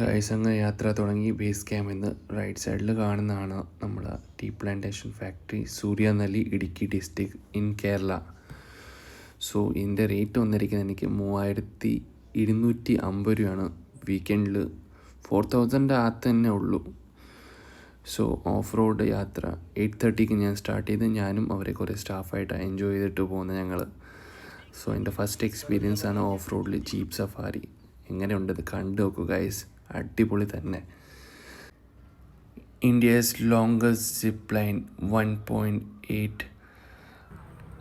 Guys അങ്ങ് യാത്ര തുടങ്ങി ബേസ് ക്യാമ്പിൽ റൈറ്റ് സൈഡിൽ കാണുന്നതാണ് നമ്മൾ tea plantation factory Suryanelli Idukki district in Kerala so ഇതിന്റെ റേറ്റ് വന്നിരിക്കുന്നത് എനിക്ക് മൂവായിരത്തി ഇരുന്നൂറ്റി അമ്പത് രൂപയാണ് വീക്കെൻഡിൽ ഫോർ തൗസൻഡ് അകത്ത് തന്നെ ഉള്ളൂ. സോ ഓഫ് റോഡ് യാത്ര എയ്റ്റ് തേർട്ടിക്ക് ഞാൻ സ്റ്റാർട്ട് ചെയ്ത് ഞാനും അവരെ കുറേ സ്റ്റാഫായിട്ട് എൻജോയ് ചെയ്തിട്ട് പോകുന്നത് ഞങ്ങൾ സോ എന്റെ ഫസ്റ്റ് എക്സ്പീരിയൻസ് ആണ് ഓഫ് റോഡിൽ ജീപ്പ് സഫാരി. എങ്ങനെയുണ്ട്? ഇത് കണ്ടു നോക്കൂ ഗൈസ് അടിപൊളി തന്നെ. India's longest zip line one point eight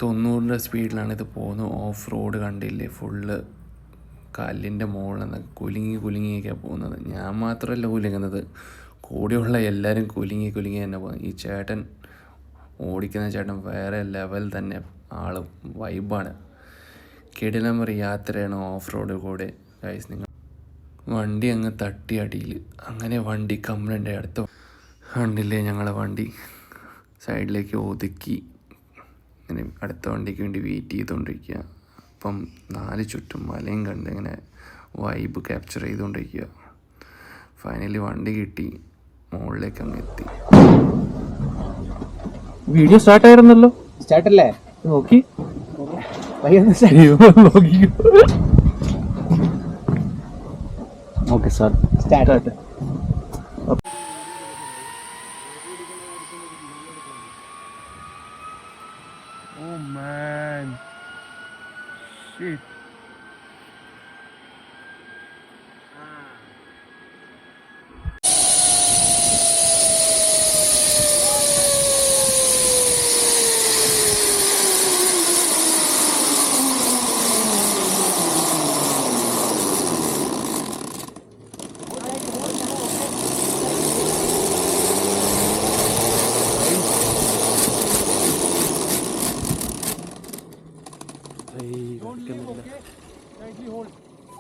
തൊണ്ണൂറിന്റെ സ്പീഡിലാണ് ഇത് പോകുന്നത്. ഓഫ് റോഡ് കണ്ടില്ലേ? ഫുള്ള് കല്ലിന്റെ മുകളിൽ കുലുങ്ങി കുലുങ്ങിയൊക്കെയാണ് പോകുന്നത്. ഞാൻ മാത്രമല്ല കുലുങ്ങുന്നത്. കൂടെയുള്ള എല്ലാവരും കുലുങ്ങി കുലുങ്ങി തന്നെ പോകുന്നത്. ഈ ചേട്ടൻ ഓടിക്കുന്ന ചേട്ടൻ വേറെ ലെവൽ തന്നെ ആൾ വൈബാണ് കിടിലം ഒരു യാത്രയാണ് ഓഫ് റോഡ് കൂടെ. ഗൈസ് നിങ്ങൾ വണ്ടി അങ്ങ് തട്ടി അടിയിൽ അങ്ങനെ വണ്ടി കംപ്ലൈന്റ് അടുത്ത വണ്ടില്ലേ ഞങ്ങളെ വണ്ടി? സൈഡിലേക്ക് ഒതുക്കി. ഇങ്ങനെ അടുത്ത വണ്ടിക്ക് വേണ്ടി വെയിറ്റ് ചെയ്തുകൊണ്ടിരിക്കുക. അപ്പം നാല് ചുറ്റും മലയും കണ്ട് ഇങ്ങനെ വൈബ് ക്യാപ്ചർ ചെയ്തുകൊണ്ടിരിക്കുക. ഫൈനലി വണ്ടി കിട്ടി. മുകളിലേക്ക് അങ്ങ് എത്തി. വീഡിയോ സ്റ്റാർട്ട് ആയിരുന്നല്ലോ? സ്റ്റാർട്ടല്ലേ നോക്കി. start. Start. Oh man. Shit.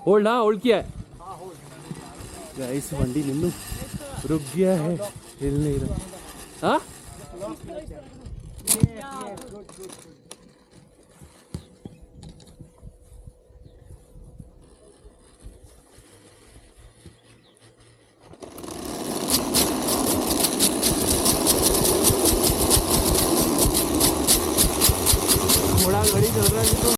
Hold हाँ। होल्ड किया है। गाइस वंडी निम्नू। रुक गया है हिल नहीं रहा। हाँ? घोड़ा घड़ी चल रहा है तो